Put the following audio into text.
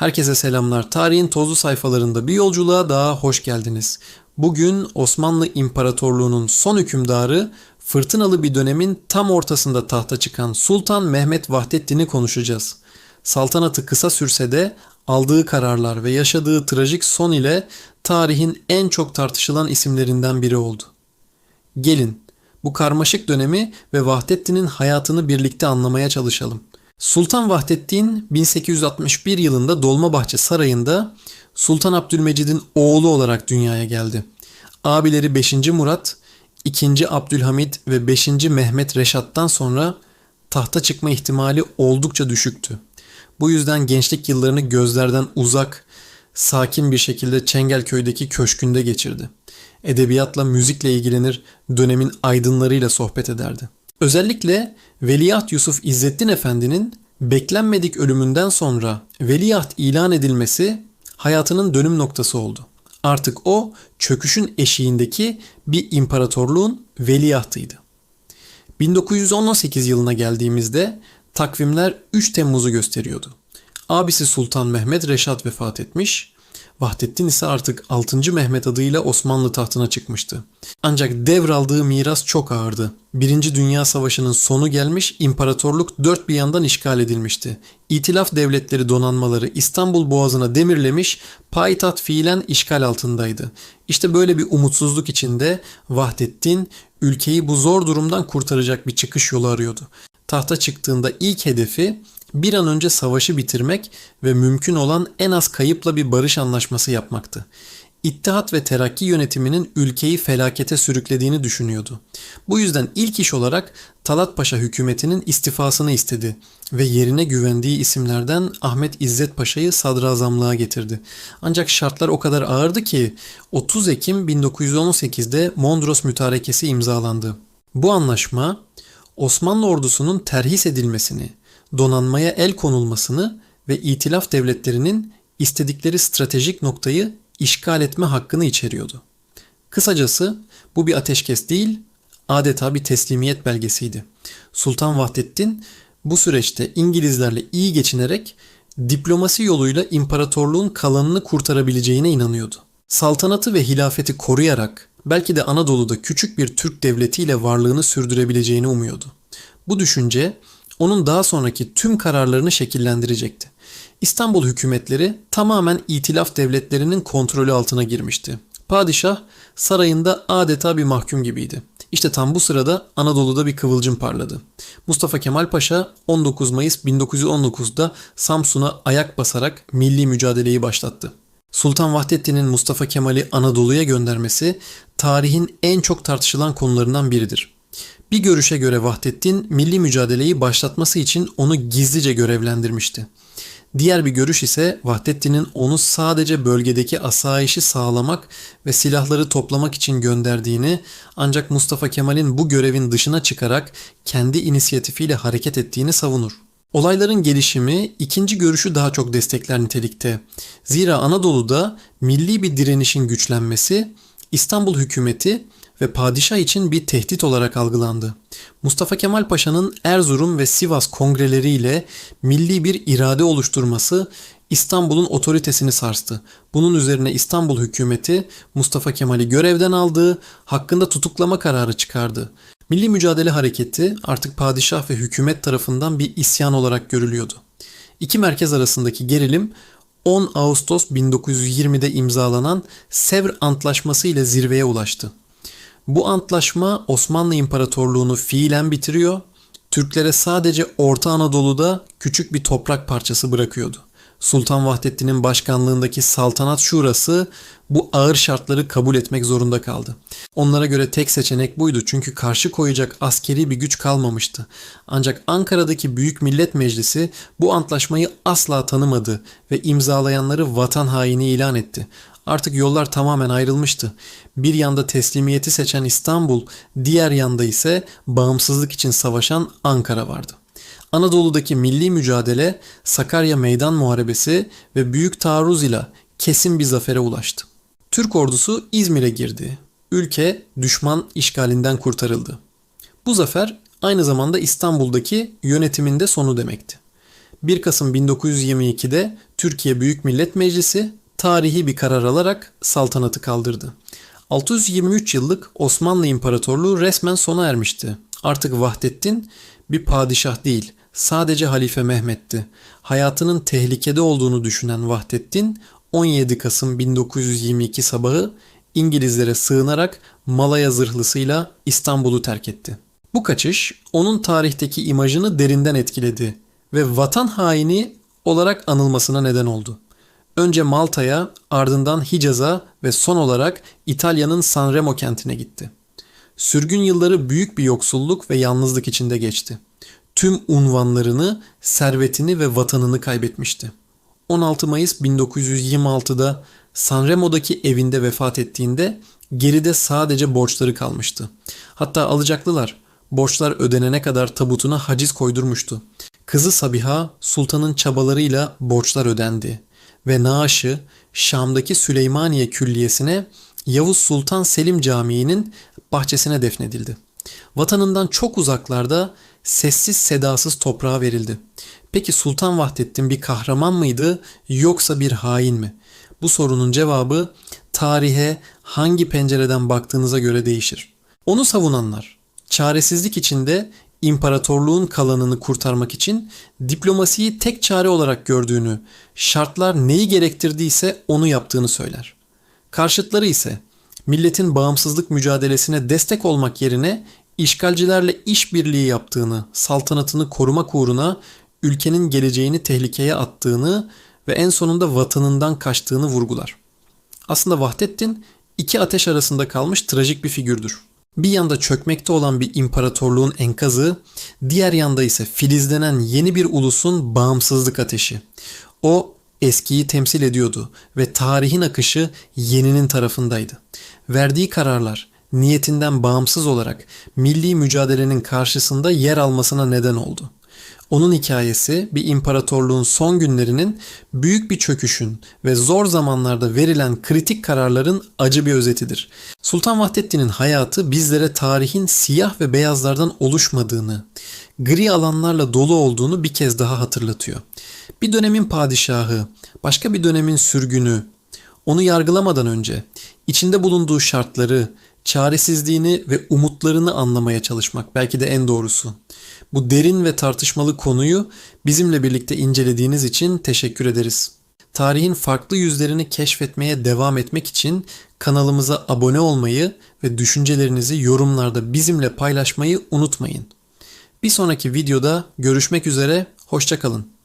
Herkese selamlar. Tarihin tozlu sayfalarında bir yolculuğa daha hoş geldiniz. Bugün Osmanlı İmparatorluğu'nun son hükümdarı, fırtınalı bir dönemin tam ortasında tahta çıkan Sultan Mehmet Vahdettin'i konuşacağız. Saltanatı kısa sürse de aldığı kararlar ve yaşadığı trajik son ile tarihin en çok tartışılan isimlerinden biri oldu. Gelin bu karmaşık dönemi ve Vahdettin'in hayatını birlikte anlamaya çalışalım. Sultan Vahdettin 1861 yılında Dolmabahçe Sarayı'nda Sultan Abdülmecid'in oğlu olarak dünyaya geldi. Abileri 5. Murat, 2. Abdülhamit ve 5. Mehmet Reşat'tan sonra tahta çıkma ihtimali oldukça düşüktü. Bu yüzden gençlik yıllarını gözlerden uzak, sakin bir şekilde Çengelköy'deki köşkünde geçirdi. Edebiyatla, müzikle ilgilenir, dönemin aydınlarıyla sohbet ederdi. Özellikle Veliaht Yusuf İzzettin Efendi'nin beklenmedik ölümünden sonra veliaht ilan edilmesi hayatının dönüm noktası oldu. Artık o çöküşün eşiğindeki bir imparatorluğun veliahtıydı. 1918 yılına geldiğimizde takvimler 3 Temmuz'u gösteriyordu. Abisi Sultan Mehmet Reşat vefat etmiş, Vahdettin ise artık 6. Mehmet adıyla Osmanlı tahtına çıkmıştı. Ancak devraldığı miras çok ağırdı. Birinci Dünya Savaşı'nın sonu gelmiş, imparatorluk dört bir yandan işgal edilmişti. İtilaf devletleri donanmaları İstanbul Boğazı'na demirlemiş, payitaht fiilen işgal altındaydı. İşte böyle bir umutsuzluk içinde Vahdettin ülkeyi bu zor durumdan kurtaracak bir çıkış yolu arıyordu. Tahta çıktığında ilk hedefi bir an önce savaşı bitirmek ve mümkün olan en az kayıpla bir barış anlaşması yapmaktı. İttihat ve Terakki yönetiminin ülkeyi felakete sürüklediğini düşünüyordu. Bu yüzden ilk iş olarak Talat Paşa hükümetinin istifasını istedi ve yerine güvendiği isimlerden Ahmet İzzet Paşa'yı sadrazamlığa getirdi. Ancak şartlar o kadar ağırdı ki 30 Ekim 1918'de Mondros Mütarekesi imzalandı. Bu anlaşma Osmanlı ordusunun terhis edilmesini, donanmaya el konulmasını ve itilaf devletlerinin istedikleri stratejik noktayı işgal etme hakkını içeriyordu. Kısacası bu bir ateşkes değil, adeta bir teslimiyet belgesiydi. Sultan Vahdettin bu süreçte İngilizlerle iyi geçinerek diplomasi yoluyla imparatorluğun kalanını kurtarabileceğine inanıyordu. Saltanatı ve hilafeti koruyarak belki de Anadolu'da küçük bir Türk devletiyle varlığını sürdürebileceğini umuyordu. Bu düşünce onun daha sonraki tüm kararlarını şekillendirecekti. İstanbul hükümetleri tamamen itilaf devletlerinin kontrolü altına girmişti. Padişah sarayında adeta bir mahkum gibiydi. İşte tam bu sırada Anadolu'da bir kıvılcım parladı. Mustafa Kemal Paşa 19 Mayıs 1919'da Samsun'a ayak basarak milli mücadeleyi başlattı. Sultan Vahdettin'in Mustafa Kemal'i Anadolu'ya göndermesi tarihin en çok tartışılan konularından biridir. Bir görüşe göre Vahdettin milli mücadeleyi başlatması için onu gizlice görevlendirmişti. Diğer bir görüş ise Vahdettin'in onu sadece bölgedeki asayişi sağlamak ve silahları toplamak için gönderdiğini ancak Mustafa Kemal'in bu görevin dışına çıkarak kendi inisiyatifiyle hareket ettiğini savunur. Olayların gelişimi ikinci görüşü daha çok destekler nitelikte. Zira Anadolu'da milli bir direnişin güçlenmesi İstanbul hükümeti ve padişah için bir tehdit olarak algılandı. Mustafa Kemal Paşa'nın Erzurum ve Sivas kongreleriyle milli bir irade oluşturması İstanbul'un otoritesini sarstı. Bunun üzerine İstanbul hükümeti Mustafa Kemal'i görevden aldığı, hakkında tutuklama kararı çıkardı. Milli Mücadele Hareketi artık padişah ve hükümet tarafından bir isyan olarak görülüyordu. İki merkez arasındaki gerilim 10 Ağustos 1920'de imzalanan Sevr Antlaşması ile zirveye ulaştı. Bu antlaşma Osmanlı İmparatorluğunu fiilen bitiriyor, Türklere sadece Orta Anadolu'da küçük bir toprak parçası bırakıyordu. Sultan Vahdettin'in başkanlığındaki Saltanat Şurası bu ağır şartları kabul etmek zorunda kaldı. Onlara göre tek seçenek buydu çünkü karşı koyacak askeri bir güç kalmamıştı. Ancak Ankara'daki Büyük Millet Meclisi bu antlaşmayı asla tanımadı ve imzalayanları vatan haini ilan etti. Artık yollar tamamen ayrılmıştı. Bir yanda teslimiyeti seçen İstanbul, diğer yanda ise bağımsızlık için savaşan Ankara vardı. Anadolu'daki milli mücadele Sakarya Meydan Muharebesi ve Büyük Taarruz ile kesin bir zafere ulaştı. Türk ordusu İzmir'e girdi. Ülke düşman işgalinden kurtarıldı. Bu zafer aynı zamanda İstanbul'daki yönetiminde sonu demekti. 1 Kasım 1922'de Türkiye Büyük Millet Meclisi tarihi bir karar alarak saltanatı kaldırdı. 623 yıllık Osmanlı İmparatorluğu resmen sona ermişti. Artık Vahdettin bir padişah değil, sadece Halife Mehmet'ti. Hayatının tehlikede olduğunu düşünen Vahdettin 17 Kasım 1922 sabahı İngilizlere sığınarak Malaya zırhlısıyla İstanbul'u terk etti. Bu kaçış onun tarihteki imajını derinden etkiledi ve vatan haini olarak anılmasına neden oldu. Önce Malta'ya, ardından Hicaz'a ve son olarak İtalya'nın Sanremo kentine gitti. Sürgün yılları büyük bir yoksulluk ve yalnızlık içinde geçti. Tüm unvanlarını, servetini ve vatanını kaybetmişti. 16 Mayıs 1926'da Sanremo'daki evinde vefat ettiğinde geride sadece borçları kalmıştı. Hatta alacaklılar borçlar ödenene kadar tabutuna haciz koydurmuştu. Kızı Sabiha sultanın çabalarıyla borçlar ödendi ve naaşı Şam'daki Süleymaniye Külliyesi'ne Yavuz Sultan Selim Camii'nin bahçesine defnedildi. Vatanından çok uzaklarda sessiz sedasız toprağa verildi. Peki Sultan Vahdettin bir kahraman mıydı yoksa bir hain mi? Bu sorunun cevabı tarihe hangi pencereden baktığınıza göre değişir. Onu savunanlar çaresizlik içinde imparatorluğun kalanını kurtarmak için diplomasiyi tek çare olarak gördüğünü, şartlar neyi gerektirdiyse onu yaptığını söyler. Karşıtları ise milletin bağımsızlık mücadelesine destek olmak yerine işgalcilerle işbirliği yaptığını, saltanatını korumak uğruna ülkenin geleceğini tehlikeye attığını ve en sonunda vatanından kaçtığını vurgular. Aslında Vahdettin iki ateş arasında kalmış trajik bir figürdür. Bir yanda çökmekte olan bir imparatorluğun enkazı, diğer yanda ise filizlenen yeni bir ulusun bağımsızlık ateşi. O eskiyi temsil ediyordu ve tarihin akışı yeninin tarafındaydı. Verdiği kararlar niyetinden bağımsız olarak milli mücadelenin karşısında yer almasına neden oldu. Onun hikayesi bir imparatorluğun son günlerinin büyük bir çöküşün ve zor zamanlarda verilen kritik kararların acı bir özetidir. Sultan Vahdettin'in hayatı bizlere tarihin siyah ve beyazlardan oluşmadığını, gri alanlarla dolu olduğunu bir kez daha hatırlatıyor. Bir dönemin padişahı, başka bir dönemin sürgünü, onu yargılamadan önce içinde bulunduğu şartları, çaresizliğini ve umutlarını anlamaya çalışmak belki de en doğrusu. Bu derin ve tartışmalı konuyu bizimle birlikte incelediğiniz için teşekkür ederiz. Tarihin farklı yüzlerini keşfetmeye devam etmek için kanalımıza abone olmayı ve düşüncelerinizi yorumlarda bizimle paylaşmayı unutmayın. Bir sonraki videoda görüşmek üzere, hoşçakalın.